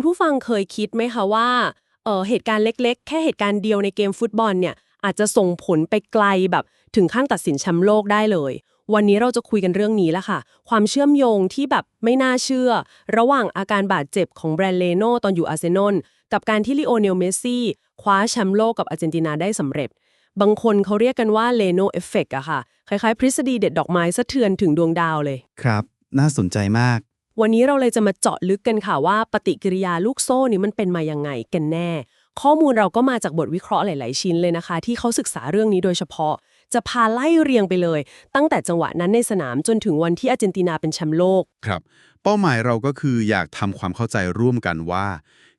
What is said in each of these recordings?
คุณผู้ฟังเคยคิดไหมคะว่าเออเหตุการณ์เล็กๆ แค่เหตุการณ์เดียวในเกมฟุตบอลเนี่ยอาจจะส่งผลไปไกลแบบถึงขั้นตัดสินแชมป์โลกได้เลย วันนี้เราจะคุยกันเรื่องนี้แล้วค่ะ ความเชื่อมโยงที่แบบไม่น่าเชื่อ ระหว่างอาการบาดเจ็บของแบรนด์เลโน่ตอนอยู่อาร์เซนอลกับการที่ลิโอเนลเมสซี่คว้าแชมป์โลกกับอาร์เจนตินาได้สำเร็จ บางคนเขาเรียกกันว่าเลโน่เอฟเฟกอะค่ะ คล้ายๆทฤษฎีเด็ดดอกไม้สะเทือนถึงดวงดาวเลย ครับ น่าสนใจมาก วันนี้เราเลยจะมาเจาะลึกกันค่ะว่าปฏิกิริยาลูกโซ่นี่มันเป็นมายังไงกันแน่ ข้อมูลเราก็มาจากบทวิเคราะห์หลาย ๆ ชิ้นเลยนะคะ ที่เขาศึกษาเรื่องนี้โดยเฉพาะ จะพาไล่เรียงไปเลย ตั้งแต่จังหวะนั้นในสนามจนถึงวันที่อาร์เจนตินาเป็นแชมป์โลก ครับ เป้าหมายเราก็คืออยากทำความเข้าใจร่วมกันว่า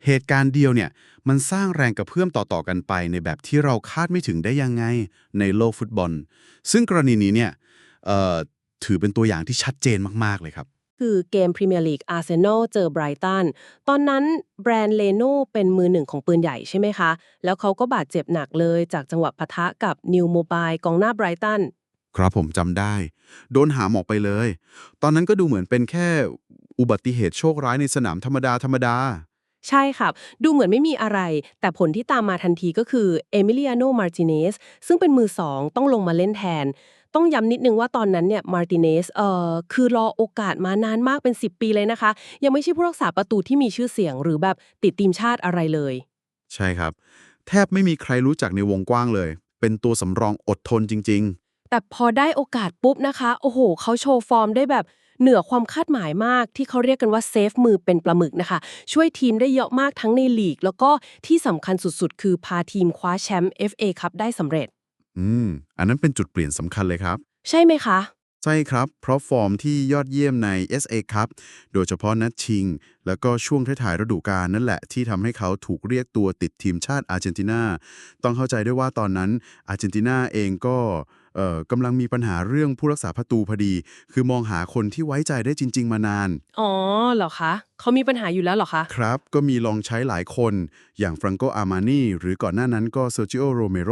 เหตุการณ์เดียวเนี่ยมันสร้างแรงกระเพื่อมต่อๆกันไป ในแบบที่เราคาดไม่ถึงได้ยังไงในโลกฟุตบอล ซึ่งกรณีนี้เนี่ยเอ่อถือเป็นตัวอย่างที่ชัดเจนมากๆเลยครับ คือเกมพรีเมียร์ลีกอาร์เซนอลเจอไบรตัน ตอนนั้นแบรนด์เลโน่เป็นมือหนึ่งของปืนใหญ่ใช่ไหมคะ แล้วเขาก็บาดเจ็บหนักเลยจากจังหวะปะทะกับนิวโมบายกองหน้าไบรตัน ครับผมจำได้ โดนหามออกไปเลย ตอนนั้นก็ดูเหมือนเป็นแค่อุบัติเหตุโชคร้ายในสนามธรรมดาธรรมดาใช่ครับดูเหมือนไม่มีอะไร แต่ผลที่ตามมาทันทีก็คือเอมิเลียโน มาร์ติเนส ซึ่งเป็นมือสองต้องลงมาเล่นแทน ต้องย้ำนิดนึงว่าตอนนั้นเนี่ยมาร์ติเนสเอ่อคือรอโอกาสมานานมากเป็น 10 ปีเลยนะคะ ยังไม่ใช่ผู้รักษาประตูที่มีชื่อเสียง หรือแบบติดทีมชาติอะไรเลย ใช่ครับ แทบไม่มีใครรู้จักในวงกว้างเลย เป็นตัวสำรองอดทนจริง แต่พอได้โอกาสปุ๊บนะคะ โอ้โห เขาโชว์ฟอร์มได้แบบเหนือความคาดหมายมากที่เขาเรียกกันว่าเซฟมือเป็นปลาหมึกนะคะ ช่วยทีมได้เยอะมากทั้งในลีก แล้วก็ที่สำคัญสุดๆ คือพาทีมคว้าแชมป์ FA ครับได้สำเร็จๆ อืม อันนั้นเป็นจุดเปลี่ยนสำคัญเลยครับ ใช่ไหมคะ ใช่ครับ เพราะฟอร์มที่ยอดเยี่ยมใน SA ครับ โดยเฉพาะนัดชิงแล้วก็ช่วงท้ายๆฤดูกาลนั่นแหละที่ทำให้เขาถูกเรียกตัวติดทีมชาติอาร์เจนตินา ต้องเข้าใจด้วยว่าตอนนั้นอาร์เจนตินาเองก็เอ่อกำลังมีปัญหาเรื่องผู้รักษาประตูพอดี คือมองหาคนที่ไว้ใจได้จริง ๆ มานาน อ๋อเหรอคะ เขามีปัญหาอยู่แล้วเหรอคะ ครับ ก็มีลองใช้หลายคน อย่างฟรังโกอาร์มานีหรือก่อนหน้านั้นก็เซอร์จิโอโรเมโร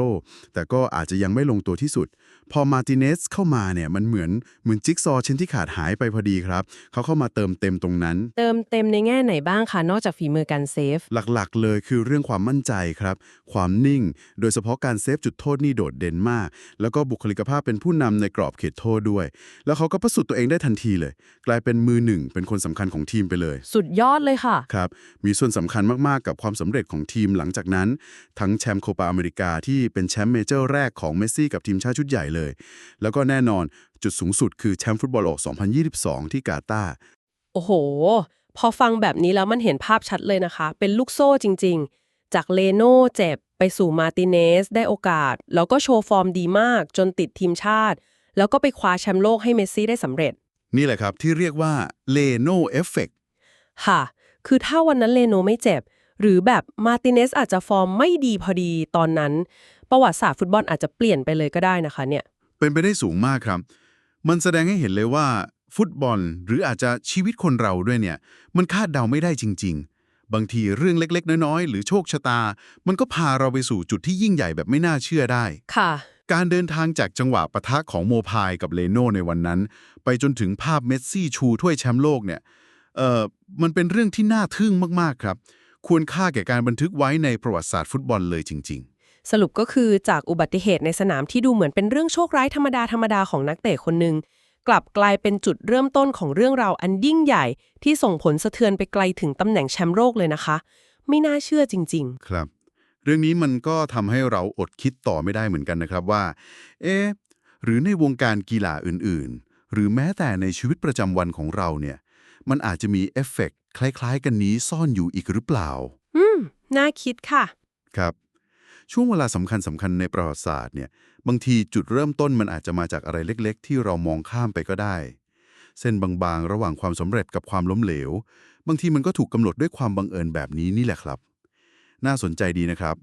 แต่ก็อาจจะยังไม่ลงตัวที่สุด พอมาร์ติเนสเข้ามาเนี่ยมันเหมือนเหมือนจิ๊กซอว์ชิ้นที่ขาดหายไปพอดีครับ เขาเข้ามาเติมเต็มตรงนั้น เติมเต็มในแง่ไหนบ้างคะนอกจากฝีมือการเซฟ หลักๆ เลยคือเรื่องความมั่นใจครับ ความนิ่ง โดยเฉพาะการเซฟจุดโทษนี่โดดเด่นมาก แล้วก็บุคลิกภาพเป็นผู้นำในกรอบเขตโทษด้วย แล้วเขาก็ประสุดตัวเองได้ทันทีเลย กลายเป็นมือหนึ่งเป็นคนสำคัญของทีมไปเลย สุดยอดเลยค่ะครับมีส่วนสำคัญมากๆกับความสำเร็จของทีมหลังจากนั้น ทั้งแชมป์โคปาอเมริกาที่เป็นแชมป์เมเจอร์แรกของเมสซี่กับทีมชาติชุดใหญ่เลย แล้วก็แน่นอนจุดสูงสุดคือแชมป์ฟุตบอลโลก2022 ที่กาตาร์โอ้โห พอฟังแบบนี้แล้วมันเห็นภาพชัดเลยนะคะ เป็นลูกโซ่จริง ๆ จากเลโน่เจ็บไปสู่มาร์ติเนสได้โอกาส แล้วก็โชว์ฟอร์มดีมาก จนติดทีมชาติ แล้วก็ไปคว้าแชมป์โลกให้เมสซี่ได้สำเร็จ นี่แหละครับที่เรียกว่าเลโนเอฟเฟกค่ะ คือถ้าวันนั้นเลโนไม่เจ็บ หรือแบบมาร์ติเนสอาจจะฟอร์มไม่ดีพอดีตอนนั้น ประวัติศาสตร์ฟุตบอลอาจจะเปลี่ยนไปเลยก็ได้นะคะเนี่ย เป็นไปได้สูงมากครับ มันแสดงให้เห็นเลยว่า ฟุตบอล หรืออาจจะชีวิตคนเราด้วยเนี่ย มันคาดเดาไม่ได้จริง ๆ บางทีเรื่องเล็กๆ น้อยๆ หรือโชคชะตา มันก็พาเราไปสู่จุดที่ยิ่งใหญ่แบบไม่น่าเชื่อได้ ค่ะ การเดินทางจากจังหวะปะทะของโมพายกับเลโน่ในวันนั้น ไปจนถึงภาพเมสซี่ชูถ้วยแชมป์โลกเนี่ยเอ่อมันเป็นเรื่องที่น่าทึ่งมากๆครับ ควรค่าแก่การบันทึกไว้ในประวัติศาสตร์ฟุตบอลเลยจริงสรุปก็คือจากอุบัติเหตุในสนามที่ดูเหมือนเป็นเรื่องโชคร้ายธรรมดาธรรมดาของนักเตะคนหนึ่ง กลับกลายเป็นจุดเริ่มต้นของเรื่องราวอันยิ่งใหญ่ที่ส่งผลสะเทือนไปไกลถึงตำแหน่งแชมป์โลกเลยนะคะ ไม่น่าเชื่อจริง ๆ ครับ เรื่องนี้มันก็ทำให้เราอดคิดต่อไม่ได้เหมือนกันนะครับว่า เอ๊ะหรือในวงการกีฬาอื่นๆ หรือแม้แต่ในชีวิตประจำวันของเราเนี่ย มันอาจจะมีเอฟเฟกต์คล้ายๆ กันนี้ซ่อนอยู่อีกหรือเปล่าๆอืม น่าคิดค่ะ ครับ ช่วงเวลาสำคัญสำคัญในประวัติศาสตร์เนี่ยบางทีจุดเริ่มต้นมันอาจจะมาจากอะไรเล็ก ๆ ที่เรามองข้ามไปก็ได้ เส้นบางๆ ระหว่างความสำเร็จกับความล้มเหลว บางทีมันก็ถูกกำหนดด้วยความบังเอิญแบบนี้นี่แหละครับ น่าสนใจดีนะครับ